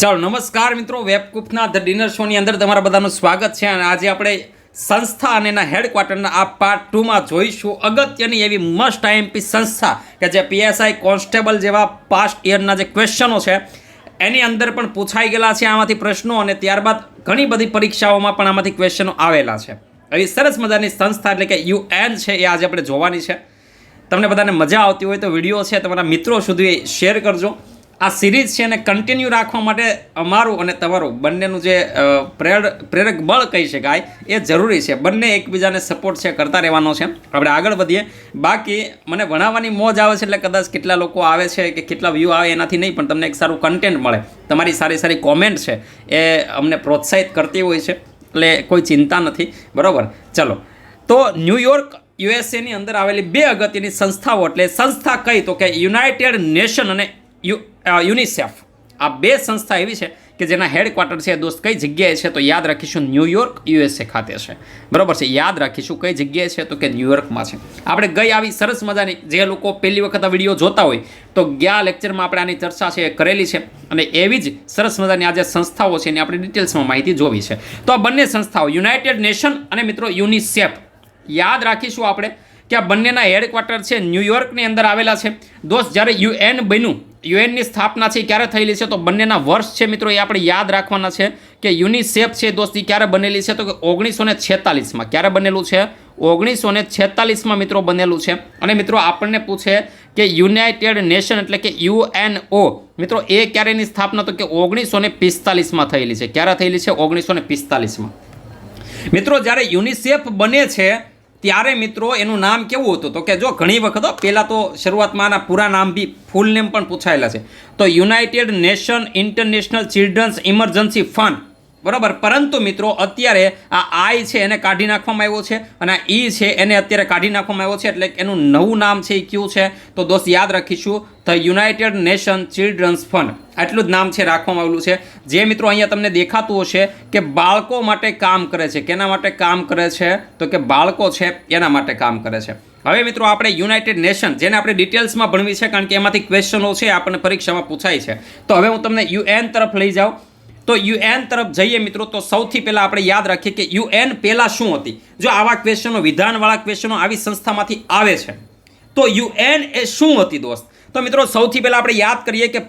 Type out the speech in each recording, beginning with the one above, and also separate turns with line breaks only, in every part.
ચાલો, નમસ્કાર મિત્રો વેબકૂફના ધ ડિનર શોની અંદર તમારા બધાનું સ્વાગત છે અને આજે આપણે સંસ્થા અને એના હેડક્વાર્ટરના આ પાર્ટ ટુમાં જોઈશું અગત્યની એવી મસ્ટ આઈએમપી સંસ્થા કે જે પીએસઆઈ કોન્સ્ટેબલ જેવા પાસ્ટ યરના જે ક્વેશ્ચનો છે, એની અંદર પણ પૂછાઈ ગયેલા છે આમાંથી પ્રશ્નો અને ત્યારબાદ ઘણી બધી પરીક્ષાઓમાં પણ આમાંથી ક્વેશ્ચનો આવેલા છે. એવી સરસ મજાની સંસ્થા એટલે કે યુએન છે એ આજે આપણે જોવાની છે. તમને બધાને મજા આવતી હોય તો વીડિયો છે તમારા મિત્રો સુધી શેર કરજો. આ સિરીઝ છે એને કન્ટિન્યુ રાખવા માટે અમારું અને તમારું બંનેનું જે પ્રેર, પ્રેરક બળ કહી શકાય, એ જરૂરી છે. બંને એકબીજાને સપોર્ટ છે, કરતા રહેવાનો છે. આપણે આગળ વધીએ. બાકી મને ભણાવવાની મોજ આવે છે એટલે કદાચ કેટલા લોકો આવે છે કે કેટલા વ્યૂ આવે એનાથી નહીં, પણ તમને એક સારું કન્ટેન્ટ મળે. તમારી સારી સારી કોમેન્ટ છે, એ અમને પ્રોત્સાહિત કરતી હોય છે, એટલે કોઈ ચિંતા નથી. બરાબર? ચલો. તો ન્યૂયોર્ક યુએસએની અંદર આવેલી બે અગત્યની સંસ્થાઓ, એટલે સંસ્થા કઈ? તો કે યુનાઇટેડ નેશન અને યુ યુનિસેફ. આ બે સંસ્થા એવી છે કે જેના હેડક્વાર્ટર છે, દોસ્ત, કઈ જગ્યાએ છે તો યાદ રાખીશું ન્યૂયોર્ક યુએસએ ખાતે છે. બરાબર છે? યાદ રાખીશું કઈ જગ્યાએ છે તો કે ન્યુયોર્કમાં છે. આપણે ગઈ આવી સરસ મજાની જે લોકો પહેલી વખત આ વીડિયો જોતા હોય તો ગયા લેક્ચરમાં આપણે આની ચર્ચા છે કરેલી છે અને એવી જ સરસ મજાની આ જે સંસ્થાઓ છે એની આપણે ડિટેલ્સમાં માહિતી જોવી છે. તો આ બંને સંસ્થાઓ, યુનાઇટેડ નેશન અને મિત્રો યુનિસેફ. યાદ રાખીશું આપણે કે આ બંનેના હેડક્વાર્ટર છે ન્યૂયોર્કની અંદર આવેલા છે. દોસ્ત, જ્યારે યુએન બન્યું યુએનની સ્થાપના છે ક્યારે થયેલી છે? તો બંનેના વર્ષ છે મિત્રો, એ આપણે યાદ રાખવાના છે કે યુનિસેફ છે દોસ્ત એ ક્યારે બનેલી છે? તો કે ઓગણીસો ને છેતાલીસમાં. ક્યારે બનેલું છે? ઓગણીસો ને છેતાલીસમાં મિત્રો બનેલું છે. અને મિત્રો આપણને પૂછે કે યુનાઇટેડ નેશન એટલે કે યુએનઓ, મિત્રો એ ક્યારેની સ્થાપના? તો કે ઓગણીસો ને પિસ્તાલીસમાં થયેલી છે. ક્યારે થયેલી છે? ઓગણીસો ને પિસ્તાલીસમાં. મિત્રો, જ્યારે યુનિસેફ બને છે ત્યારે મિત્રો એનું નામ કેવું હતું? તો કે જો ઘણી વખત પહેલાં તો શરૂઆતમાં આના પૂરા નામ બી ફૂલ નેમ પણ પૂછાયેલા છે. તો United Nation International Children's Emergency Fund બરાબર? પરંતુ મિત્રો, અત્યારે આ આઈ છે એને કાઢી નાખવામાં આવ્યો છે અને આ ઈ છે એને અત્યારે કાઢી નાખવામાં આવ્યો છે એટલે એનું નવું નામ છે એ કયું છે? તો દોસ્ત, યાદ રાખીશું, the United Nation Children's Fund. આટલું જ નામ છે રાખવામાં આવેલું છે. જે મિત્રો અહીંયા તમને દેખાતું હશે કે બાળકો માટે કામ કરે છે. કેના માટે કામ કરે છે? તો કે બાળકો છે, એના માટે કામ કરે છે. હવે મિત્રો, આપણે યુનાઇટેડ નેશન, જેને આપણે ડિટેલ્સમાં ભણવી છે, કારણ કે એમાંથી ક્વેશ્ચનો છે, આપણને પરીક્ષામાં પૂછાય છે. તો હવે હું તમને યુએન તરફ લઈ જાઉં. તો યુએન તરફ જઈએ મિત્રો, તો સૌથી પહેલાં આપણે યાદ રાખીએ કે યુએન પહેલાં શું હતી? જો આવા ક્વેશ્ચનો, વિધાનવાળા ક્વેશ્ચનો આવી સંસ્થામાંથી આવે છે, તો યુએન એ શું હતી દોસ્ત? તો મિત્રો, સૌથી પહેલાં આપણે યાદ કરીએ કે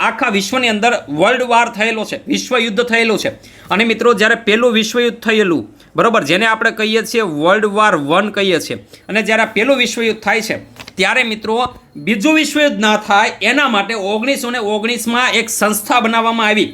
આખા વિશ્વની અંદર વર્લ્ડ વાર થયેલો છે વિશ્વયુદ્ધ થયેલું છે. અને મિત્રો, જ્યારે પહેલું વિશ્વયુદ્ધ થયેલું, બરાબર, જેને આપણે કહીએ છીએ વર્લ્ડ વાર વન કહીએ છીએ. અને જ્યારે પહેલું વિશ્વયુદ્ધ થાય છે, ત્યારે મિત્રો, બીજું વિશ્વયુદ્ધ ના થાય, એના માટે ઓગણીસો ને ઓગણીસમાં એક સંસ્થા બનાવવામાં આવી.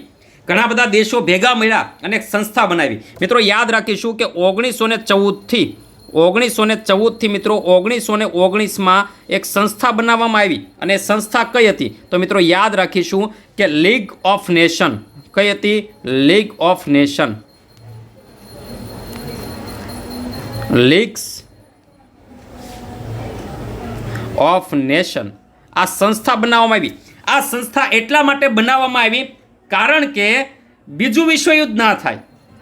ઘણા બધા દેશો ભેગા મળ્યા અને એક સંસ્થા બનાવી. મિત્રો, યાદ રાખીશું કે ઓગણીસો ને ચૌદથી ઓગણીસો ને ચૌદથી મિત્રો ઓગણીસો ને ઓગણીસમાં એક સંસ્થા બનાવવામાં આવી. અને સંસ્થા કઈ હતી? તો મિત્રો, યાદ રાખીશું કે લીગ ઓફ નેશન કઈ હતી? League of Nation Leagues of Nation આ સંસ્થા બનાવવામાં આવી. આ સંસ્થા એટલા માટે બનાવવામાં આવી કારણ કે બીજું વિશ્વયુદ્ધ ના થાય.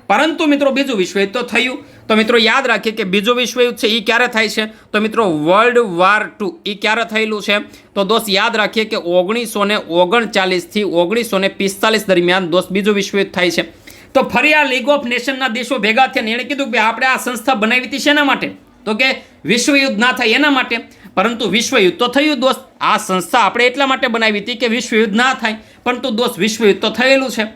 પરંતુ મિત્રો બીજું વિશ્વયુદ્ધ તો થયું. તો મિત્રો યાદ રાખીએ કે બીજું વિશ્વયુદ્ધ છે એ ક્યારે થાય છે? તો મિત્રો વર્લ્ડ વાર ટુ એ ક્યારે થયેલું છે? તો દોસ્ત યાદ રાખીએ કે ઓગણીસો ને ઓગણચાલીસથી ઓગણીસો ને પિસ્તાલીસ દરમિયાન દોસ્ત બીજું વિશ્વયુદ્ધ થાય છે. તો ફરી આ લીગ ઓફ નેશનના દેશો ભેગા થયા એણે કીધું કે આપણે આ સંસ્થા બનાવી હતી શેના માટે? તો કે વિશ્વયુદ્ધ ના થાય એના માટે. પરંતુ વિશ્વયુદ્ધ તો થયું દોસ્ત. આ સંસ્થા આપણે એટલા માટે બનાવી હતી કે વિશ્વયુદ્ધ ના થાય. પરંતુ દોષ વિશ્વયુદ્ધ તો થયેલું છે.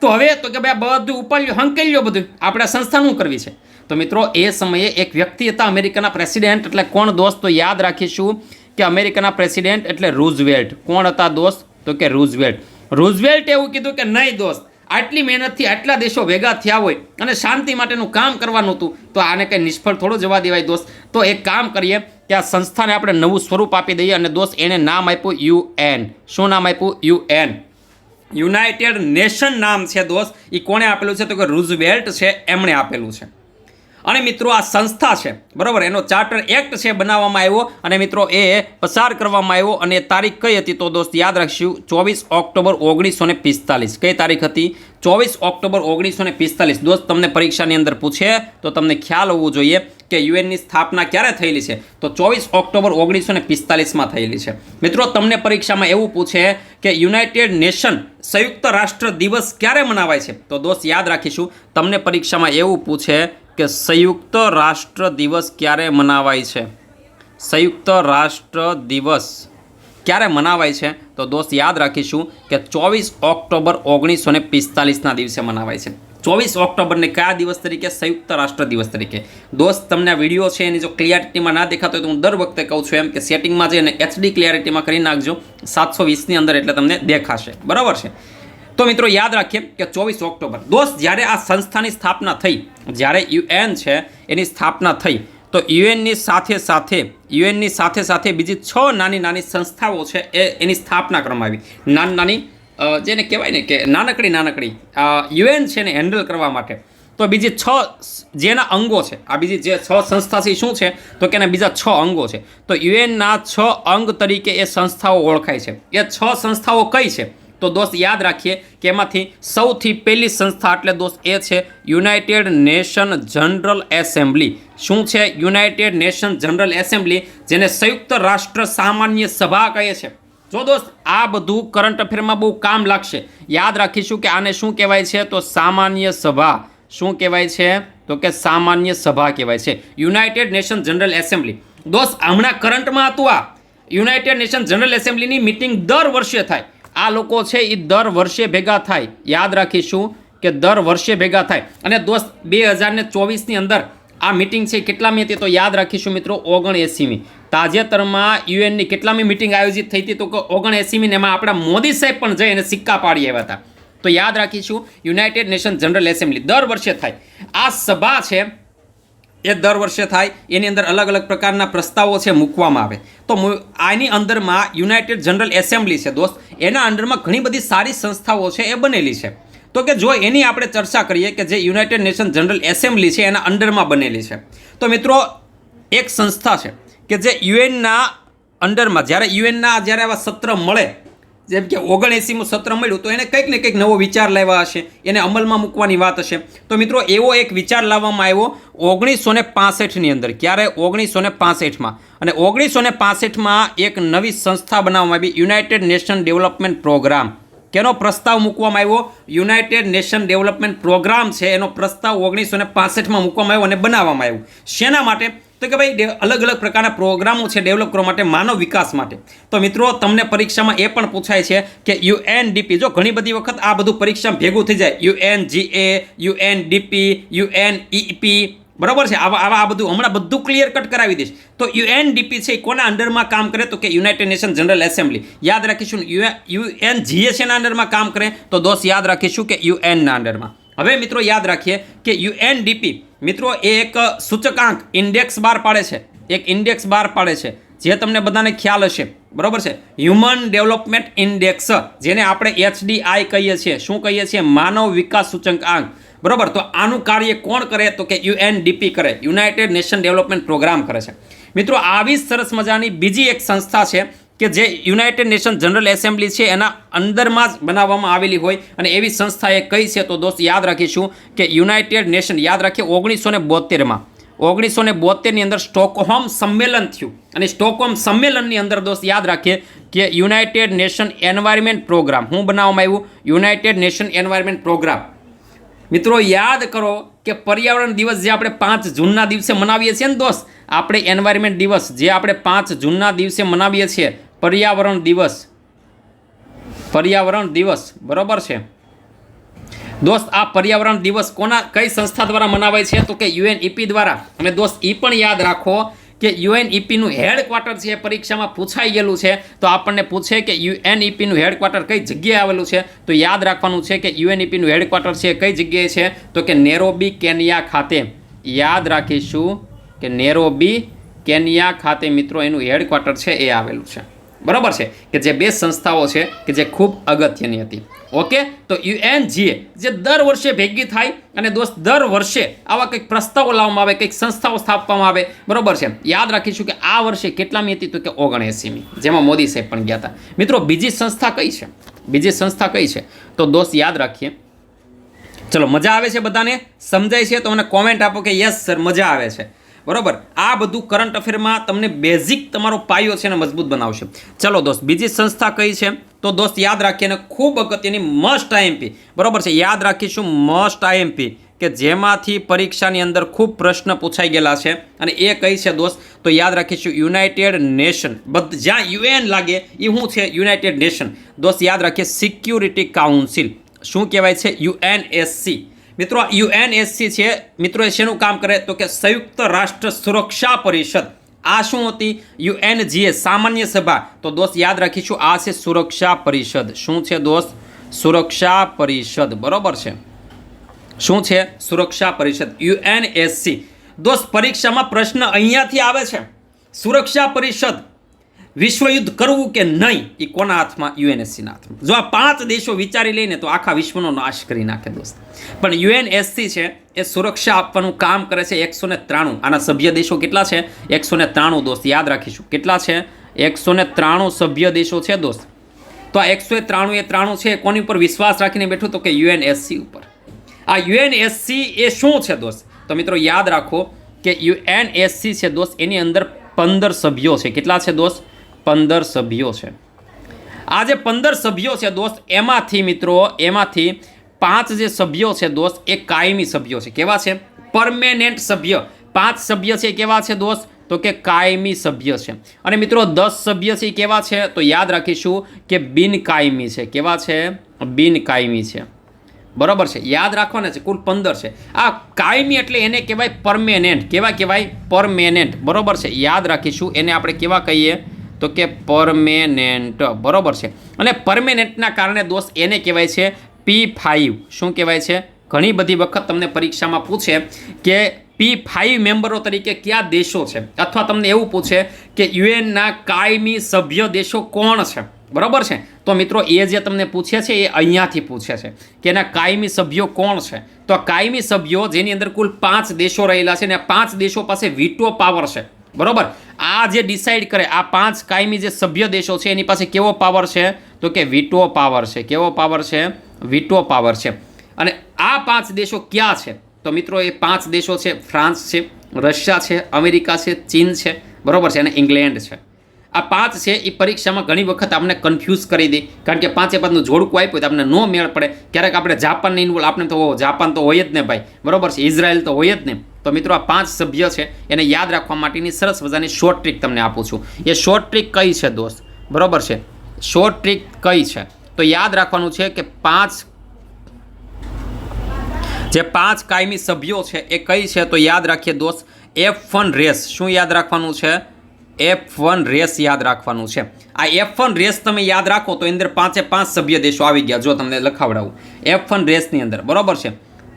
તો હવે તો કે ભાઈ બધું ઉપાડ્યું, હંકેલ્યો બધું. આપણે સંસ્થા શું કરવી છે? તો મિત્રો, એ સમયે એક વ્યક્તિ હતા અમેરિકાના પ્રેસિડેન્ટ, એટલે કોણ દોસ્ત? તો યાદ રાખીશું કે અમેરિકાના પ્રેસિડેન્ટ એટલે રૂઝવેલ્ટ. કોણ હતા દોસ્ત? તો કે રૂઝવેલ્ટ. રૂઝવેલ્ટ એવું કીધું કે નહીં દોસ્ત, આટલી મહેનતથી આટલા દેશો ભેગા થયા હોય અને શાંતિ માટેનું કામ કરવાનું હતું, તો આને કંઈ નિષ્ફળ થોડો જવા દેવાય દોસ્ત. તો એક કામ કરીએ કે આ સંસ્થાને આપણે નવું સ્વરૂપ આપી દઈએ અને દોસ્ત એણે નામ આપ્યું યુએન શું નામ આપ્યું? યુએન યુનાઇટેડ નેશન નામ છે દોસ્ત. એ કોણે આપેલું છે તો કે રૂઝવેલ્ટ છે, એમણે આપેલું છે. અને મિત્રો આ સંસ્થા છે, બરાબર? એનો ચાર્ટર એક્ટ છે બનાવવામાં આવ્યો અને મિત્રો એ પસાર કરવામાં આવ્યો અને તારીખ કઈ હતી તો દોસ્ત યાદ રાખશું, ચોવીસ ઓક્ટોબર ઓગણીસો ને પિસ્તાલીસ. કઈ તારીખ હતી? ચોવીસ ઓક્ટોબર ઓગણીસો ને પિસ્તાલીસ. દોસ્ત, તમને પરીક્ષાની અંદર પૂછે તો તમને ખ્યાલ હોવું જોઈએ કે યુએનની સ્થાપના ક્યારે થયેલી છે? તો ચોવીસ ઓક્ટોબર ઓગણીસો ને પિસ્તાલીસમાં થયેલી છે. મિત્રો, તમને પરીક્ષામાં એવું પૂછે કે યુનાઇટેડ નેશન સંયુક્ત રાષ્ટ્ર દિવસ ક્યારે મનાવાય છે? તો દોસ્ત યાદ રાખીશું, તમને પરીક્ષામાં એવું પૂછે કે સંયુક્ત રાષ્ટ્ર દિવસ ક્યારે મનાવાય છે? સંયુક્ત રાષ્ટ્ર દિવસ ક્યારે મનાવાય છે? તો દોસ્ત, યાદ રાખીશું કે ચોવીસ ઓક્ટોબર ઓગણીસો ને પિસ્તાલીસના દિવસે મનાવાય છે. ચોવીસ ઓક્ટોબરને કયા દિવસ તરીકે? સંયુક્ત રાષ્ટ્ર દિવસ તરીકે. દોસ્ત, તમને આ વીડિયો છે એની જો ક્લિયરિટીમાં ના દેખાતો હોય તો હું દર વખતે કહું છું એમ કે સેટિંગમાં જઈને એચડી ક્લિયરિટીમાં કરી નાખજો. સાતસો વીસની અંદર એટલે તમને દેખાશે. બરાબર છે? તો મિત્રો યાદ રાખીએ કે ચોવીસ ઓક્ટોબર, દોસ્ત જ્યારે આ સંસ્થાની સ્થાપના થઈ, જ્યારે યુએન છે એની સ્થાપના થઈ, તો યુએનની સાથે સાથે, યુએનની સાથે સાથે બીજી છ નાની નાની સંસ્થાઓ છે એ એની સ્થાપના કરવામાં આવી. નાની નાની જેને કહેવાય ને કે નાનકડી નાનકડી યુએન છે ને હેન્ડલ કરવા માટે. તો બીજી છ જેના અંગો છે, આ બીજી જે છ સંસ્થા છે શું છે, તો કે એના બીજા છ અંગો છે. તો યુએનના છ અંગ તરીકે એ સંસ્થાઓ ઓળખાય છે. એ છ સંસ્થાઓ કઈ છે? તો દોસ્ત યાદ રાખીએ કે એમાંથી સૌથી પહેલી સંસ્થા એટલે દોસ્ત એ છે યુનાઇટેડ નેશન જનરલ એસેમ્બલી. શું છે યુનાઇટેડ નેશન જનરલ એસેમ્બલી? જેને સંયુક્ત રાષ્ટ્ર સામાન્ય સભા કહે છે. જો દોસ્ત, આ બધું કરંટ અફેરમાં બહુ કામ લાગશે. યાદ રાખીશું કે આને શું કહેવાય છે? તો સામાન્ય સભા. શું કહેવાય છે? તો કે સામાન્ય સભા કહેવાય છે. United Nation General Assembly. દોસ્ત, હમણાં કરંટમાં હતું આ. યુનાઇટેડ નેશન જનરલ એસેમ્બલીની મિટિંગ દર વર્ષે થાય. આ લોકો છે એ દર વર્ષે ભેગા થાય. યાદ રાખીશું કે દર વર્ષે ભેગા થાય. અને દોસ્ત, બે હજારને ચોવીસની અંદર આ મિટિંગ છે કેટલામી હતી તો યાદ રાખીશું મિત્રો ઓગણ એસીમી તાજેતરમાં યુએનની કેટલામી મિટિંગ આયોજિત થઈ હતી તો કે ઓગણ ને એમાં આપણા મોદી સાહેબ પણ જઈ અને સિક્કા પાડી આવ્યા હતા. તો યાદ રાખીશું, યુનાઇટેડ નેશન જનરલ એસેમ્બલી દર વર્ષે થાય. આ સભા છે એ દર વર્ષે થાય, એની અંદર અલગ અલગ પ્રકારના પ્રસ્તાવો છે મૂકવામાં આવે. તો આની અંદરમાં યુનાઇટેડ જનરલ એસેમ્બલી છે દોસ્ત. એના અંડરમાં ઘણી બધી સારી સંસ્થાઓ છે એ બનેલી છે. તો કે જો એની આપણે ચર્ચા કરીએ કે જે યુનાઇટેડ નેશન જનરલ એસેમ્બલી છે એના અંડરમાં બનેલી છે. તો મિત્રો, એક સંસ્થા છે કે જે યુએનના અંડરમાં, જ્યારે યુએનના જ્યારે આવા સત્ર મળે જેમ કે ઓગણએંસીમું સત્ર મળ્યું, તો એને કંઈક ને કંઈક નવો વિચાર લાવ્યા હશે. એને અમલમાં મૂકવાની વાત હશે. તો મિત્રો, એવો એક વિચાર લાવવામાં આવ્યો ઓગણીસો ને પાસઠની અંદર. ક્યારે? ઓગણીસો ને પાસઠમાં. અને ઓગણીસો ને પાસઠમાં એક નવી સંસ્થા બનાવવામાં આવી યુનાઇટેડ નેશન ડેવલપમેન્ટ પ્રોગ્રામ કેનો પ્રસ્તાવ મૂકવામાં આવ્યો? યુનાઇટેડ નેશન ડેવલપમેન્ટ પ્રોગ્રામ છે, એનો પ્રસ્તાવ ઓગણીસો ને પાસઠમાં મૂકવામાં આવ્યો અને બનાવવામાં આવ્યો. શેના માટે? તો કે ભાઈ અલગ અલગ પ્રકારના પ્રોગ્રામો છે ડેવલપ કરવા માટે, માનવ વિકાસ માટે. તો મિત્રો, તમને પરીક્ષામાં એ પણ પૂછાય છે કે યુએનડીપી, જો ઘણી બધી વખત આ બધું પરીક્ષામાં ભેગું થઈ જાય, યુએનજીએ, યુએનડીપી, યુએનઈપી, બરાબર છે? આવા આવા આ બધું હમણાં બધું ક્લિયર કટ કરાવી દઈશ. તો યુએનડીપી છે કોના અંડરમાં કામ કરે? તો કે યુનાઇટેડ નેશન જનરલ એસેમ્બલી યાદ રાખીશું યુએનજીએ છે અંડરમાં કામ કરે? તો દોસ્ત, યાદ રાખીશું કે યુએનના અંડરમાં. હવે મિત્રો, યાદ રાખીએ કે યુએનડીપી મિત્રો, એ એક સૂચકાંક ઇન્ડેક્સ બહાર પાડે છે. એક ઇન્ડેક્સ બહાર પાડે છે. જે તમને બધાને ખ્યાલ હશે. બરાબર છે? હ્યુમન ડેવલપમેન્ટ ઇન્ડેક્સ જેને આપણે એચડીઆઈ કહીએ છીએ. શું કહીએ છીએ? માનવ વિકાસ સૂચકાંક. બરાબર? તો આનું કાર્ય કોણ કરે? તો કે યુએનડીપી કરે. યુનાઇટેડ નેશન ડેવલપમેન્ટ પ્રોગ્રામ કરે છે. મિત્રો, આવી જ સરસ મજાની બીજી એક સંસ્થા છે કે જે યુનાઇટેડ નેશન જનરલ એસેમ્બલી છે, એના અંદરમાં જ બનાવવામાં આવેલી હોય અને એવી સંસ્થા એ કઈ છે તો દોસ્ત યાદ રાખીશું કે યુનાઇટેડ નેશન યાદ રાખીએ ઓગણીસો ને બોતેરમાં. ઓગણીસો ને બોતેરની અંદર સ્ટોકહોમ સંમેલન થયું. અને સ્ટોકહોમ સંમેલનની અંદર દોસ્ત યાદ રાખીએ કે યુનાઇટેડ નેશન એન્વાયરમેન્ટ પ્રોગ્રામ. હું બનાવવામાં આવ્યું? United Nation Environment Programme. મિત્રો, યાદ કરો કે પર્યાવરણ દિવસ જે આપણે પાંચ જૂનના દિવસે મનાવીએ છીએ ને દોસ્ત, આપણે એન્વાયરમેન્ટ દિવસ જે આપણે પાંચ જૂનના દિવસે મનાવીએ છીએ પર્યાવરણ દિવસ. પર્યાવરણ દિવસ. બરોબર છે? દોસ્ત, આ પર્યાવરણ દિવસ કોના, કઈ સંસ્થા દ્વારા મનાવાય છે? તો કે યુએનઈપી દ્વારા. અને દોસ્ત એ પણ યાદ રાખો કે યુએનઈપીનું હેડક્વાર્ટર છે પરીક્ષામાં પૂછાઈ ગયેલું છે. તો આપણને પૂછે કે યુએનઈપીનું હેડક્વાર્ટર કઈ જગ્યાએ આવેલું છે? તો યાદ રાખવાનું છે કે યુએનઈપીનું હેડક્વાર્ટર છે કઈ જગ્યાએ છે? તો કે નેરોબી કેનિયા ખાતે. યાદ રાખીશું કે નેરોબી કેનિયા ખાતે, મિત્રો, એનું હેડક્વાર્ટર છે, એ આવેલું છે. બરાબર છે? કે જે બે સંસ્થાઓ છે, કે જે ખૂબ અગત્યની હતી. ઓકે? તો યુએનજીએ જે દર વર્ષે ભેગી થાય અને દોસ્ત દર વર્ષે આવા કંઈક પ્રસ્તાવો લાવવામાં આવે, કંઈક સંસ્થાઓ સ્થાપવામાં આવે, બરોબર છે? યાદ રાખીશું કે આ વર્ષે કેટલામી હતી તો કે ઓગણએંસીમી, જેમાં મોદી સાહેબ પણ ગયા હતા. મિત્રો, બીજી સંસ્થા કઈ છે? બીજી સંસ્થા કઈ છે? તો દોસ્ત યાદ રાખીએ. ચલો, મજા આવે છે બધાને? સમજાય છે? તો મને કોમેન્ટ આપો કે યસ સર મજા આવે છે. બરોબર? આ બધું કરંટ અફેરમાં તમને બેઝિક તમારો પાયો છે ને મજબૂત બનાવશે. ચલો દોસ્ત, બીજી સંસ્થા કઈ છે? તો દોસ્ત, યાદ રાખીને ખૂબ અગત્યની મસ્ટ આઈએમપી બરોબર છે? યાદ રાખીશું મસ્ટ આઈએમપી કે જેમાંથી પરીક્ષાની અંદર ખૂબ પ્રશ્ન પૂછાઈ ગયેલા છે. અને એ કઈ છે દોસ્ત? તો યાદ રાખીશું યુનાઇટેડ નેશન બધ, જ્યાં યુએન લાગે એ શું છે યુનાઇટેડ નેશન દોસ્ત, યાદ રાખીએ સિક્યુરિટી કાઉન્સિલ શું કહેવાય છે? યુએનએસસી મિત્રો યુએનએસસી છે. મિત્રો, એ શેનું કામ કરે? તો કે સંયુક્ત રાષ્ટ્ર સુરક્ષા પરિષદ. આ શું હતી? યુએનજીએ, સામાન્ય સભા. તો દોસ્ત, યાદ રાખીશું, આ છે સુરક્ષા પરિષદ. શું છે દોસ્ત? સુરક્ષા પરિષદ. બરોબર છે? શું છે સુરક્ષા પરિષદ? યુએનએસસી. દોસ્ત, પરીક્ષામાં પ્રશ્ન અહીંયાથી આવે છે. સુરક્ષા પરિષદ. વિશ્વયુદ્ધ કરવું કે નહીં, એ કોના હાથમાં? યુએનએસસીના હાથમાં. જો આ પાંચ દેશો વિચારી લઈને તો આખા વિશ્વનો નાશ કરી નાખે દોસ્ત. પણ યુએનએસસી છે, એ સુરક્ષા આપવાનું કામ કરે છે એકસો ને ત્રાણું. આના સભ્ય દેશો કેટલા છે? એકસો ને ત્રાણું દોસ્ત. યાદ રાખીશું. કેટલા છે? એકસો ને ત્રાણું સભ્ય દેશો છે દોસ્ત. તો આ એકસો એ ત્રાણું એ ત્રાણું છે, કોની ઉપર વિશ્વાસ રાખીને બેઠું તો કે યુએનએસસી ઉપર. આ યુએનએસસી એ શું છે દોસ્ત? તો મિત્રો યાદ રાખો કે યુએનએસસી છે દોસ્ત, એની અંદર પંદર સભ્યો છે. કેટલા છે દોસ્ત? પંદર સભ્યો છે. આ જે પંદર સભ્યો છે દોસ્ત. એમાંથી મિત્રો, એમાંથી પાંચ જે સભ્યો છે દોસ્ત, એ કાયમી સભ્યો છે. કેવા છે? પરમેનન્ટ સભ્ય. પાંચ સભ્ય છે કેવા છે દોસ્ત? તો કે કાયમી સભ્ય છે. અને મિત્રો, દસ સભ્ય છે કેવા છે? તો યાદ રાખીશું કે બિનકાયમી છે. કેવા છે? બિનકાયમી છે. બરોબર છે? યાદ રાખવાના છે. કુલ પંદર છે. આ કાયમી એટલે એને કહેવાય પરમેનન્ટ કેવા કહેવાય? પરમેનન્ટ બરોબર છે? યાદ રાખીશું. એને આપણે કેવા કહીએ? તો કે પરમેનેન્ટ બરોબર છે. અને પરમેનેન્ટના કારણે દોસ્ત એને કહેવાય છે પી ફાઇવ શું કહેવાય છે? ઘણી બધી વખત તમને પરીક્ષામાં પૂછે કે પી ફાઇવ મેમ્બરો તરીકે કયા દેશો છે? અથવા તમને એવું પૂછે કે યુએનના કાયમી સભ્ય દેશો કોણ છે? બરાબર છે? તો મિત્રો, એ જે તમને પૂછે છે, એ અહીંયાથી પૂછે છે કે એના કાયમી સભ્યો કોણ છે? તો કાયમી સભ્યો જેની અંદર કુલ પાંચ દેશો રહેલા છે અને પાંચ દેશો પાસે વીટો પાવર છે. બરોબર? આ જે ડિસાઇડ કરે, આ પાંચ કાયમી જે સભ્ય દેશો છે, એની પાસે કેવો પાવર છે? તો કે વિટો પાવર છે. કેવો પાવર છે? વિટો પાવર છે. અને આ પાંચ દેશો ક્યાં છે? તો મિત્રો, એ પાંચ દેશો છે, ફ્રાન્સ છે, રશિયા છે, અમેરિકા છે, ચીન છે, બરોબર છે, અને ઇંગ્લેન્ડ છે. આ પાંચ છે એ પરીક્ષામાં ઘણી વખત આપણે કન્ફ્યુઝ કરી દે. કારણ કે પાંચે પાંચનું જોડકું આપ્યું તો આપણે ન મેળ પડે. ક્યારેક આપણે જાપાનને ઇન્વોલ્વ આપણે તો જાપાન તો હોય જ ને ભાઈ. બરોબર છે, ઇઝરાયલ તો હોય જ ને. તો મિત્રો, આ પાંચ સભ્ય છે, એને યાદ રાખવા માટેની સરસ મજાની શોર્ટ ટ્રીક તમને આપું છું. એ શોર્ટ ટ્રીક કઈ છે, દોસ્ત? બરોબર છે? શોર્ટ ટ્રીક કઈ છે? તો યાદ રાખવાનું છે કે પાંચ જે પાંચ કાયમી સભ્યો છે, એ કઈ છે? તો યાદ રાખીએ, દોસ્ત એફ વન રેસ શું યાદ રાખવાનું છે? એફ વન રેસ યાદ રાખવાનું છે. આ એફ વન રેસ તમે યાદ રાખો તો અંદર પાંચે પાંચ સભ્ય દેશો આવી ગયા. જો તમને લખાવડાવું. એફ વન રેસની અંદર. બરાબર છે?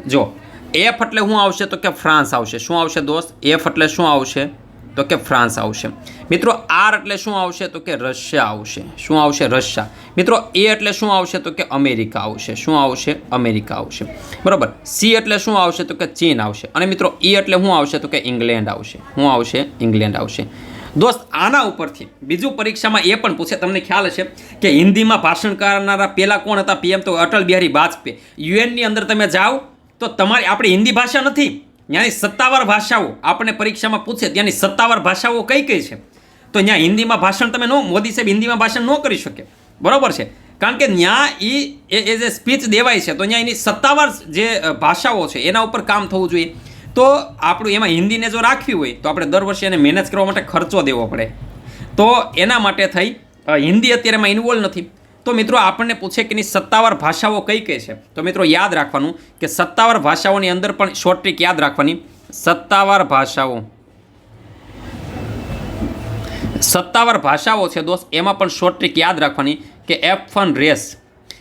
જો એફ એટલે શું આવશે તો કે ફ્રાન્સ આવશે. શું આવશે દોસ્ત? એફ એટલે શું આવશે તો કે ફ્રાન્સ આવશે. મિત્રો આર એટલે શું આવશે તો કે રશિયા આવશે. શું આવશે? રશિયા મિત્રો એ એટલે શું આવશે તો કે અમેરિકા આવશે. શું આવશે? અમેરિકા આવશે. બરાબર? સી એટલે શું આવશે તો કે ચીન આવશે. અને મિત્રો ઈ એટલે શું આવશે તો કે ઇંગ્લેન્ડ આવશે. શું આવશે? ઇંગ્લેન્ડ આવશે. દોસ્ત, આના ઉપરથી બીજું પરીક્ષામાં એ પણ પૂછે, તમને ખ્યાલ હશે કે હિન્દીમાં ભાષણ કરનારા પહેલાં કોણ હતા? પીએમ તો અટલ બિહારી વાજપેયી. યુએનની અંદર તમે જાઓ તો તમારી, આપણી હિન્દી ભાષા નથી. ત્યાંની સત્તાવાર ભાષાઓ આપણને પરીક્ષામાં પૂછે, ત્યાંની સત્તાવાર ભાષાઓ કઈ કઈ છે? તો ત્યાં હિન્દીમાં ભાષણ તમે ન, મોદી સાહેબ હિન્દીમાં ભાષણ ન કરી શકે. બરાબર છે? કારણ કે ત્યાં એ જે સ્પીચ દેવાય છે, તો ત્યાં એની સત્તાવાર જે ભાષાઓ છે, એના ઉપર કામ થવું જોઈએ. તો આપણું એમાં હિન્દીને જો રાખવી હોય, તો આપણે દર વર્ષે એને મેનેજ કરવા માટે ખર્ચો દેવો પડે. તો એના માટે થઈ હિન્દી અત્યારે એમાં ઇન્વોલ્વ નથી. તો મિત્રો આપણને પૂછે કે એની સત્તાવાર ભાષાઓ કઈ કઈ છે? તો મિત્રો યાદ રાખવાનું કે સત્તાવાર ભાષાઓની અંદર પણ શોર્ટ ટ્રીક યાદ રાખવાની. સત્તાવાર ભાષાઓ. સત્તાવાર ભાષાઓ છે દોસ્ત, એમાં પણ શોર્ટ ટ્રીક યાદ રાખવાની કે એફ વન રેસ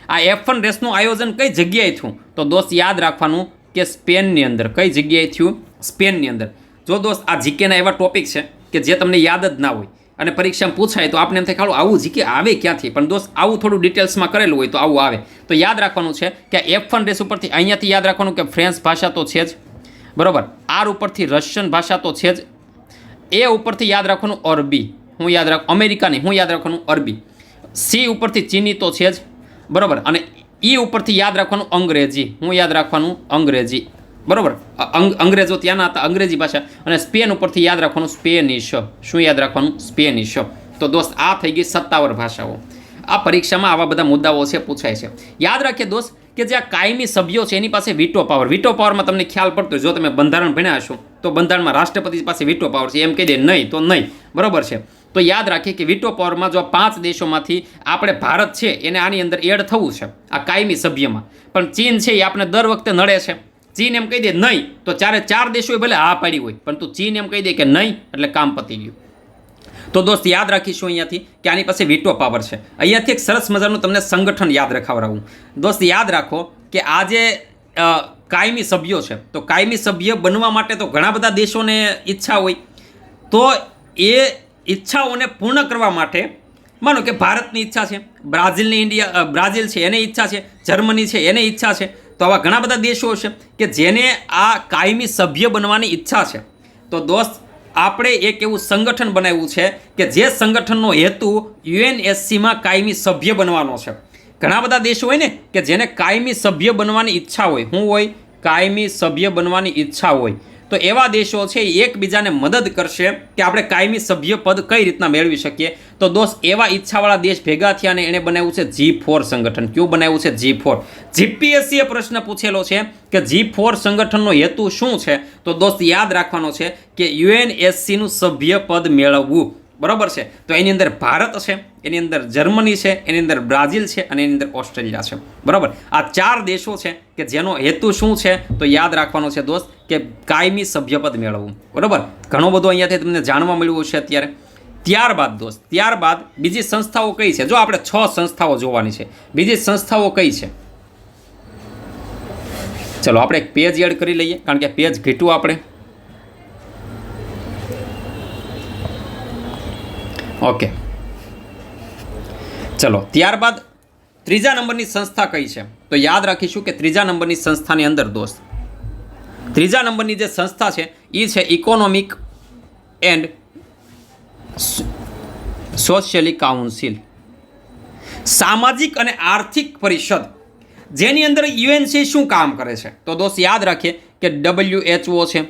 આ એફ વન રેસનું આયોજન કઈ જગ્યાએ થયું? તો દોસ્ત યાદ રાખવાનું કે સ્પેનની અંદર કઈ જગ્યાએ થયું? સ્પેનની અંદર. જો દોસ્ત, આ જીકેના એવા ટોપિક છે કે જે તમને યાદ જ ના હોય અને પરીક્ષામાં પૂછાય તો આપણે એમ થાય ખાલું આવું જી કે આવે ક્યાંથી? પણ દોસ્ત, આવું થોડું ડિટેલ્સમાં કરેલું હોય તો આવું આવે. તો યાદ રાખવાનું છે કે એફ વન રેસ ઉપરથી અહીંયાથી યાદ રાખવાનું કે ફ્રેન્ચ ભાષા તો છે જ. બરાબર? આર ઉપરથી રશિયન ભાષા તો છે જ. એ ઉપરથી યાદ રાખવાનું અરબી. હું યાદ રાખ, અમેરિકાની હું યાદ રાખવાનું અરબી. સી ઉપરથી ચીની તો છે જ. બરાબર? અને ઈ ઉપરથી યાદ રાખવાનું અંગ્રેજી. હું યાદ રાખવાનું અંગ્રેજી. બરાબર? અંગ- અંગ્રેજો ત્યાંના હતા, અંગ્રેજી ભાષા. અને સ્પેન ઉપરથી યાદ રાખવાનું સ્પેનિશ. શું યાદ રાખવાનું? સ્પેનિશ. તો દોસ્ત, આ થઈ ગઈ સત્તાવાર ભાષાઓ. આ પરીક્ષામાં આવા બધા મુદ્દાઓ છે, પૂછાય છે. યાદ રાખીએ દોસ્ત, કે જે આ કાયમી સભ્યો છે, એની પાસે વીટો પાવર વીટો પાવરમાં તમને ખ્યાલ પડતો જો તમે બંધારણ ભણ્યા હશો, તો બંધારણમાં રાષ્ટ્રપતિ પાસે વીટો પાવર છે. એમ કહી દે, નહીં. તો નહીં. બરોબર છે. તો યાદ રાખીએ કે વિટો પાવરમાં જો પાંચ દેશોમાંથી આપણે ભારત છે, એને આની અંદર એડ થવું છે, આ કાયમી સભ્યમાં. પણ ચીન છે એ આપણે દર વખતે નડે છે. ચીન એમ કહી દે નહીં, તો ચારે ચાર દેશોએ ભલે હા પાડી હોય પરંતુ ચીન એમ કહી દે કે નહીં, એટલે કામ પતી ગયું. તો દોસ્ત, યાદ રાખીશું અહીંયાથી કે આની પાસે વિટો પાવર છે. અહીંયાથી એક સરસ મજાનું તમને સંગઠન યાદ રખાવડાવું. દોસ્ત, યાદ રાખો કે આજે કાયમી સભ્યો છે. તો કાયમી સભ્ય બનવા માટે તો ઘણા બધા દેશોને ઈચ્છા હોય. તો એ ઈચ્છાઓને પૂર્ણ કરવા માટે માનો કે ભારતની ઈચ્છા છે, બ્રાઝિલની ઇન્ડિયા બ્રાઝિલ છે એને ઈચ્છા છે, જર્મની છે એને ઈચ્છા છે. તો આવા ઘણા બધા દેશો છે કે જેને આ કાયમી સભ્ય બનવાની ઈચ્છા છે. તો દોસ્ત, આપણે એક એવું સંગઠન બનાવ્યું છે કે જે સંગઠનનો હેતુ યુએનએસસીમાં કાયમી સભ્ય બનવાનો છે. ઘણા બધા દેશો હોય ને કે જેને કાયમી સભ્ય બનવાની ઈચ્છા હોય, હું હોય, કાયમી સભ્ય બનવાની ઈચ્છા હોય. તો એવા દેશો છે એકબીજાને મદદ કરશે કે આપણે કાયમી સભ્ય પદ કઈ રીતના મેળવી શકીએ. તો દોસ્ત, એવા ઈચ્છાવાળા દેશ ભેગા થયા અને એણે બનાવ્યું છે જી ફોર સંગઠન. કયું બનાવ્યું છે જી ફોર? જીપીએસસીએ પ્રશ્ન પૂછેલો છે કે જી ફોર સંગઠનનો હેતુ શું છે? તો દોસ્ત, યાદ રાખવાનો છે કે યુએનએસસીનું સભ્ય પદ મેળવવું. બરોબર છે? તો એની અંદર ભારત છે, એની અંદર જર્મની છે, એની અંદર બ્રાઝિલ છે અને એની અંદર ઓસ્ટ્રેલિયા છે. બરાબર? આ ચાર દેશો છે કે જેનો હેતુ શું છે? તો યાદ રાખવાનો છે દોસ્ત કે કાયમી સભ્યપદ મેળવવું. બરાબર? ઘણો બધો અહીંયાથી તમને જાણવા મળ્યું છે અત્યારે. ત્યારબાદ દોસ્ત, ત્યારબાદ બીજી સંસ્થાઓ કઈ છે? જો આપણે છ સંસ્થાઓ જોવાની છે. બીજી સંસ્થાઓ કઈ છે? ચલો, આપણે એક પેજ એડ કરી લઈએ, કારણ કે પેજ ઘીટું આપણે. ઓકે. ચલો, ત્યારબાદ ત્રીજા નંબરની સંસ્થા કઈ છે? તો યાદ રાખીશું કે ત્રીજા નંબરની સંસ્થાની અંદર દોસ્ત, ત્રીજા નંબરની જે સંસ્થા છે એ છે ઇકોનોમિક એન્ડ સોશિયલી કાઉન્સિલ સામાજિક અને આર્થિક પરિષદ. જેની અંદર યુએનસી શું કામ કરે છે? તો દોસ્ત યાદ રાખીએ કે ડબલ્યુ એચઓ છે.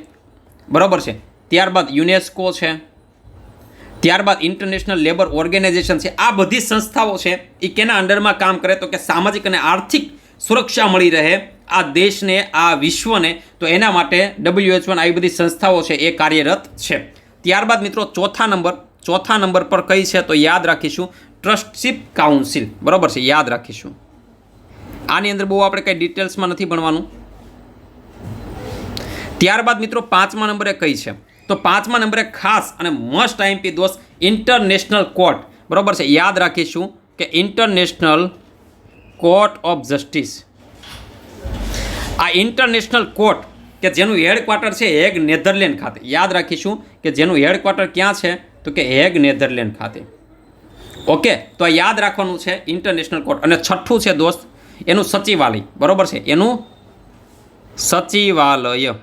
બરાબર છે? ત્યારબાદ યુનેસ્કો છે. ત્યારબાદ ઇન્ટરનેશનલ લેબર ઓર્ગેનાઇઝેશન છે. આ બધી સંસ્થાઓ છે એ કેના અંડરમાં કામ કરે? તો કે સામાજિક અને આર્થિક સુરક્ષા મળી રહે આ દેશને, આ વિશ્વને. તો એના માટે ડબલ્યુએચ વન આવી બધી સંસ્થાઓ છે, એ કાર્યરત છે. ત્યારબાદ મિત્રો ચોથા નંબર ચોથા નંબર પર કઈ છે તો યાદ રાખીશું. ટ્રસ્ટશીપ કાઉન્સિલ બરોબર છે, યાદ રાખીશું. આની અંદર બહુ આપણે કંઈ ડિટેલ્સમાં નથી ભણવાનું. ત્યારબાદ મિત્રો પાંચમા નંબરે કઈ છે? તો પાંચમા નંબરે ખાસ અને મસ્ટ આઈએમપી દોસ્ત ઇન્ટરનેશનલ કોર્ટ. બરાબર છે? યાદ રાખીશું કે ઇન્ટરનેશનલ કોર્ટ ઓફ જસ્ટિસ. આ ઇન્ટરનેશનલ કોર્ટ કે જેનું હેડક્વાર્ટર છે હેગ નેધરલેન્ડ ખાતે. યાદ રાખીશું કે જેનું હેડક્વાર્ટર ક્યાં છે? તો કે હેગ નેધરલેન્ડ ખાતે. ઓકે, તો આ યાદ રાખવાનું છે ઇન્ટરનેશનલ કોર્ટ. અને છઠ્ઠું છે દોસ્ત, એનું સચિવાલય. બરાબર છે? એનું સચિવાલય.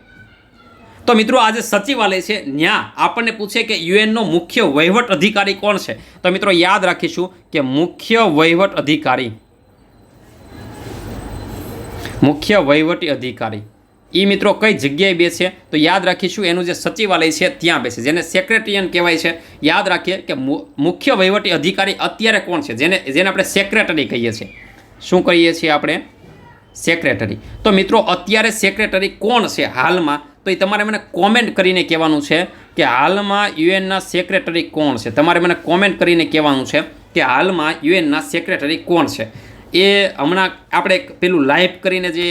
તો મિત્રો આજે સચિવાલય છે ત્યાં આપણને પૂછે કે યુએનનો મુખ્ય વહીવટ અધિકારી કોણ છે? તો મિત્રો યાદ રાખીશું કે મુખ્ય વહીવટ અધિકારી. મુખ્ય વહીવટી અધિકારી. એ મિત્રો કઈ જગ્યાએ બેસે? તો યાદ રાખીશું એનું જે સચિવાલય છે ત્યાં બેસે. જેને સેક્રેટરિયન કહેવાય છે. યાદ રાખીએ કે મુખ્ય વહીવટી અધિકારી અત્યારે કોણ છે? જેને જેને આપણે સેક્રેટરી કહીએ છીએ. શું કહીએ છીએ આપણે? સેક્રેટરી તો મિત્રો અત્યારે સેક્રેટરી કોણ છે હાલમાં? તો એ તમારે મને કોમેન્ટ કરીને કહેવાનું છે કે હાલમાં યુએનના સેક્રેટરી કોણ છે? તમારે મને કોમેન્ટ કરીને કહેવાનું છે કે હાલમાં યુએનના સેક્રેટરી કોણ છે? એ હમણાં આપણે એક પેલું લાઈવ કરીને જે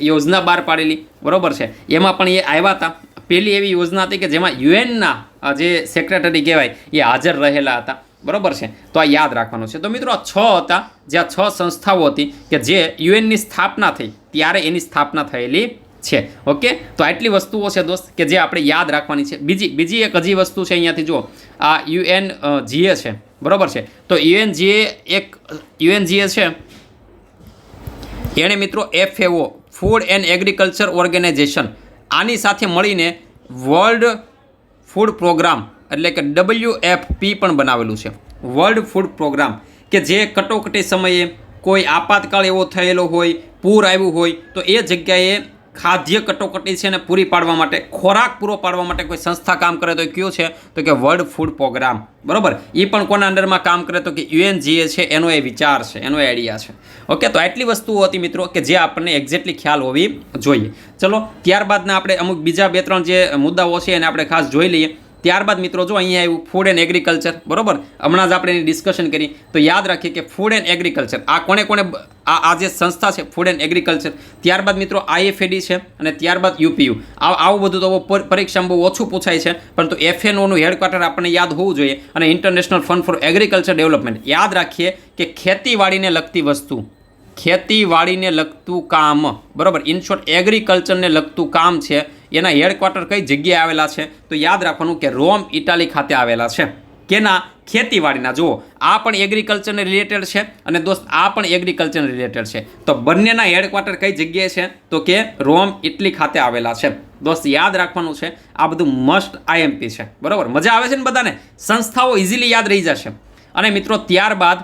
યોજના બહાર પાડેલી, બરાબર છે? એમાં પણ એ આવ્યા હતા. પેલી એવી યોજના હતી કે જેમાં યુએનના જે સેક્રેટરી કહેવાય, એ હાજર રહેલા હતા. બરાબર છે? તો આ યાદ રાખવાનું છે. તો મિત્રો આ છ હતા જે આ છ સંસ્થાઓ હતી કે જે યુએનની સ્થાપના થઈ, ત્યારે એની સ્થાપના થયેલી છે. ઓકે? તો આટલી વસ્તુઓ છે દોસ્ત કે જે આપણે યાદ રાખવાની છે. બીજી બીજી એક હજી વસ્તુ છે અહીંયાથી જુઓ. આ યુએન જીએ છે. બરોબર છે? તો યુએનજીએ એક યુએન જીએ છે. એણે મિત્રો FAO Food and Agriculture Organisation આની સાથે મળીને વર્લ્ડ ફૂડ પ્રોગ્રામ એટલે કે ડબલ્યુ એફ પી પણ બનાવેલું છે. વર્લ્ડ ફૂડ પ્રોગ્રામ કે જે કટોકટી સમયે કોઈ આપાતકાળ એવો થયેલો હોય, પૂર આવ્યું હોય, તો એ જગ્યાએ ખાદ્ય કટોકટી છે ને પૂરી પાડવા માટે, ખોરાક પૂરો પાડવા માટે કોઈ સંસ્થા કામ કરે તો એ કયો છે? તો કે વર્લ્ડ ફૂડ પ્રોગ્રામ. બરાબર? એ પણ કોના અંડરમાં કામ કરે તો કે યુએનજીએ છે, એનો એ વિચાર છે, એનો આઈડિયા છે. ઓકે, તો આટલી વસ્તુઓ હતી મિત્રો કે જે આપણને એક્ઝેક્ટલી ખ્યાલ હોવી જોઈએ. ચલો, ત્યારબાદના આપણે અમુક બીજા બે ત્રણ જે મુદ્દાઓ છે એને આપણે ખાસ જોઈ લઈએ. ત્યારબાદ મિત્રો જો અહીંયા આવ્યું ફૂડ એન્ડ એગ્રીકલ્ચર બરોબર? હમણાં જ આપણે એની ડિસ્કશન કરી. તો યાદ રાખીએ કે ફૂડ એન્ડ એગ્રીકલ્ચર આ કોને કોને આ આ જે સંસ્થા છે ફૂડ એન્ડ એગ્રીકલ્ચર ત્યારબાદ મિત્રો આઈએફએડી છે અને ત્યારબાદ યુપીયુ આવું બધું તો પરીક્ષામાં બહુ ઓછું પૂછાય છે, પરંતુ એફએનઓનું હેડક્વાર્ટર આપણને યાદ હોવું જોઈએ અને International Fund for Agriculture Development યાદ રાખીએ કે ખેતીવાડીને લગતી વસ્તુ, ખેતીવાડીને લગતું કામ, બરાબર? ઇન શોર્ટ એગ્રીકલ્ચરને લગતું કામ છે. એના હેડક્વાર્ટર કઈ જગ્યાએ આવેલા છે? તો યાદ રાખવાનું કે રોમ, ઇટાલી ખાતે આવેલા છે. કેના? ખેતીવાડીના. જુઓ, આ પણ એગ્રીકલ્ચરને રિલેટેડ છે અને દોસ્ત, આ પણ એગ્રીકલ્ચરને રિલેટેડ છે. તો બંનેના હેડક્વાર્ટર કઈ જગ્યાએ છે? તો કે રોમ, ઇટલી ખાતે આવેલા છે. દોસ્ત, યાદ રાખવાનું છે, આ બધું મસ્ટ આઈએમપી છે. બરાબર? મજા આવે છે ને બધાને? સંસ્થાઓ ઇઝીલી યાદ રહી જશે. અને મિત્રો, ત્યારબાદ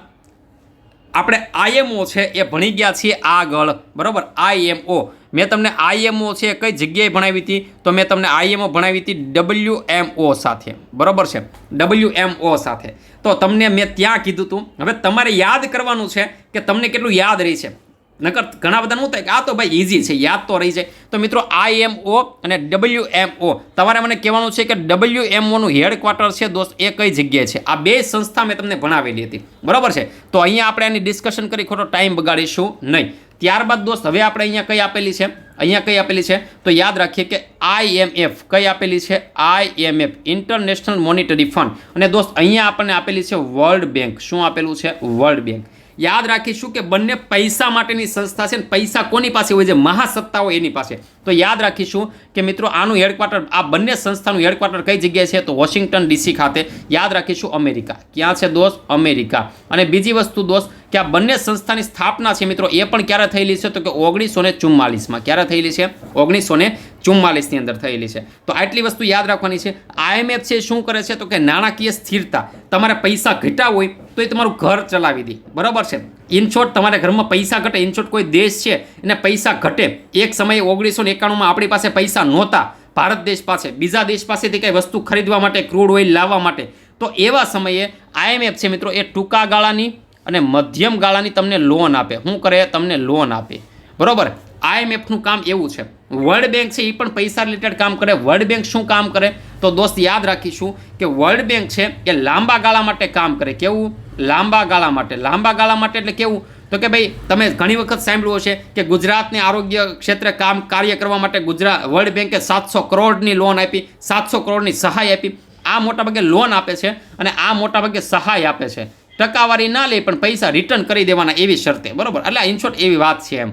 આપણે આઈએમઓ છે એ ભણી ગયા છીએ આગળ. બરાબર? આઈએમઓ મેં તમને આઈએમઓ છે કઈ જગ્યાએ ભણાવી હતી? તો મેં તમને આઈએમઓ ભણાવી હતી ડબલ્યુ એમઓ સાથે. બરાબર છે? ડબલ્યુ એમઓ સાથે. તો તમને મેં ત્યાં કીધું હતું હવે તમારે યાદ કરવાનું છે કે તમને કેટલું યાદ રહી છે? નકર ઘણા બધાને શું થાય કે આ તો ભાઈ ઇઝી છે, યાદ તો રહી જાય. તો મિત્રો, આઈ એમ ઓ અને ડબલ્યુ એમઓ તમારે મને કહેવાનું છે કે ડબલ્યુ એમઓનું હેડક્વાર્ટર છે દોસ્ત, એ કઈ જગ્યાએ છે? આ બે સંસ્થા મેં તમને ભણાવેલી હતી. બરાબર છે? તો અહીંયા આપણે એની ડિસ્કશન કરી, ખોટો ટાઈમ બગાડીશું નહીં. ત્યારબાદ દોસ્ત, હવે આપણે અહીંયા કઈ આપેલી છે? અહીંયા કઈ આપેલી છે? તો યાદ રાખીએ કે આઈએમએફ કઈ આપેલી છે? આઈએમએફ ઇન્ટરનેશનલ મોનિટરી ફંડ અને દોસ્ત, અહીંયા આપણને આપેલી છે વર્લ્ડ બેંક શું આપેલું છે? વર્લ્ડ બેંક યાદ રાખીશું કે બંને પૈસા માટેની સંસ્થા છે ને પૈસા કોની પાસે હોય છે? મહાસત્તાઓ એની પાસે. તો યાદ રાખીશું કે મિત્રો, આનું હેડક્વાર્ટર આ બંને સંસ્થાનું હેડક્વાર્ટર કઈ જગ્યાએ છે? તો વોશિંગ્ટન ડીસી ખાતે. યાદ રાખીશું અમેરિકા. ક્યાં છે દોસ્ત? અમેરિકા. અને બીજી વસ્તુ દોસ્ત કે આ બંને સંસ્થાની સ્થાપના છે મિત્રો, એ પણ ક્યારે થયેલી છે? તો કે ઓગણીસો ને ચુમ્માલીસમાં. ક્યારે થયેલી છે? ઓગણીસો ને ચુમ્માલીસની અંદર થયેલી છે. તો આટલી વસ્તુ યાદ રાખવાની છે. આઈએમએફ છે શું કરે છે? તો કે નાણાકીય સ્થિરતા. તમારે પૈસા ઘટ્યા હોય, તો એ તમારું ઘર ચલાવી દે. બરાબર છે? ઇનશોર્ટ તમારા ઘરમાં પૈસા ઘટે. ઇનશોર્ટ કોઈ દેશ છે, એને પૈસા ઘટે. એક સમયે ઓગણીસો એકાણુંમાં આપણી પાસે પૈસા નહોતા. ભારત દેશ પાસે. બીજા દેશ પાસેથી કંઈ વસ્તુ ખરીદવા માટે, ક્રૂડ ઓઇલ લાવવા માટે. તો એવા સમયે આઈએમએફ છે મિત્રો, એ ટૂંકા ગાળાની અને મધ્યમ ગાળાની તમને લોન આપે. શું કરે તમને લોન આપે. બરાબર? આઈએમએફનું કામ એવું છે. વર્લ્ડ બેંક છે એ પણ પૈસા રિલેટેડ કામ કરે. વર્લ્ડ બેંક શું કામ કરે? તો દોસ્ત, યાદ રાખીશું કે વર્લ્ડ બેંક છે, એ લાંબા ગાળા માટે કામ કરે. કેવું? લાંબા ગાળા માટે. લાંબા ગાળા માટે એટલે કેવું? તો કે ભાઈ, તમે ઘણી વખત સાંભળ્યું હશે કે ગુજરાતને આરોગ્ય ક્ષેત્રે કામ કાર્ય કરવા માટે ગુજરાત વર્લ્ડ બેંકે સાતસો કરોડની લોન આપી, સાતસો કરોડની સહાય આપી. આ મોટાભાગે લોન આપે છે અને આ મોટાભાગે સહાય આપે છે. ટકાવારી ના લે, પણ પૈસા રિટર્ન કરી દેવાના એવી શરતે. બરાબર? એટલે આ શોર્ટ એવી વાત છે એમ.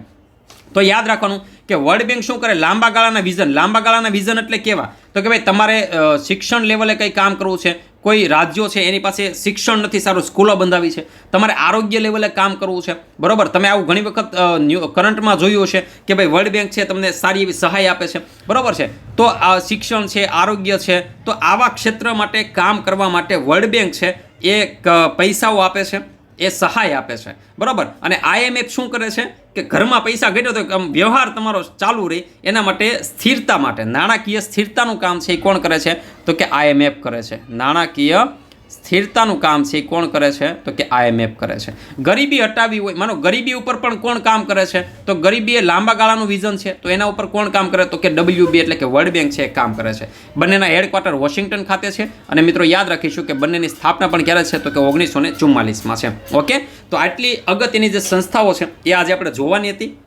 તો યાદ રાખવાનું કે વર્લ્ડ બેંક શું કરે? લાંબા ગાળાના વિઝન લાંબા ગાળાના વિઝન એટલે કેવા? તો કે ભાઈ તમારે શિક્ષણ લેવલે કંઈ કામ કરવું છે? કોઈ રાજ્યો છે, એની પાસે શિક્ષણ નથી, સારું સ્કૂલો બંધાવી છે. તમારે આરોગ્ય લેવલે કામ કરવું છે. બરાબર? તમે આવું ઘણી વખત કરંટમાં જોયું હશે કે ભાઈ વર્લ્ડ બેંક છે, તમને સારી એવી સહાય આપે છે. બરાબર છે? તો આ શિક્ષણ છે, આરોગ્ય છે, તો આવા ક્ષેત્ર માટે કામ કરવા માટે વર્લ્ડ બેંક છે, એ પૈસાઓ આપે છે. એ સહાય આપે છે. બરાબર? અને આઈએમએફ શું કરે છે? કે ઘરમાં પૈસા ઘટ્યો તો આમ વ્યવહાર તમારો ચાલુ રહે. એના માટે સ્થિરતા માટે, નાણાકીય સ્થિરતાનું કામ છે એ કોણ કરે છે? તો કે આઈએમએફ કરે છે. નાણાકીય સ્થિરતાનું કામ છે એ કોણ કરે છે? તો કે આઈએમએફ કરે છે. ગરીબી હટાવી હોય, માનો ગરીબી ઉપર પણ કોણ કામ કરે છે? તો ગરીબી એ લાંબા ગાળાનું વિઝન છે. તો એના ઉપર કોણ કામ કરે? તો કે ડબલ્યુબી એટલે કે વર્લ્ડ બેંક છે એ કામ કરે છે. બંનેના હેડક્વાર્ટર વોશિંગ્ટન ખાતે છે. અને મિત્રો યાદ રાખીશું કે બંનેની સ્થાપના પણ ક્યારે છે? તો કે ઓગણીસો ને ચુમ્માલીસમાં છે. ઓકે? તો આટલી અગત્યની જે સંસ્થાઓ છે, એ આજે આપણે જોવાની હતી.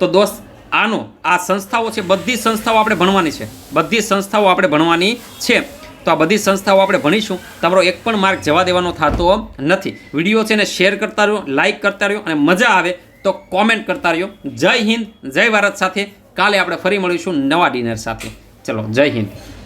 તો દોસ્ત, આનો આ સંસ્થાઓ છે, બધી સંસ્થાઓ આપણે ભણવાની છે. બધી સંસ્થાઓ આપણે ભણવાની છે. તો આ બધી સંસ્થાઓ આપણે ભણીશું. તમારો એક પણ માર્ક જવા દેવાનો થતો નથી. વીડિયો છે ને શેર કરતા રહ્યો લાઇક કરતા રહ્યો અને મજા આવે તો કોમેન્ટ કરતા રહ્યો. જય હિન્દ, જય ભારત સાથે. કાલે આપણે ફરી મળીશું નવા ડિનર સાથે. ચલો, જય હિન્દ.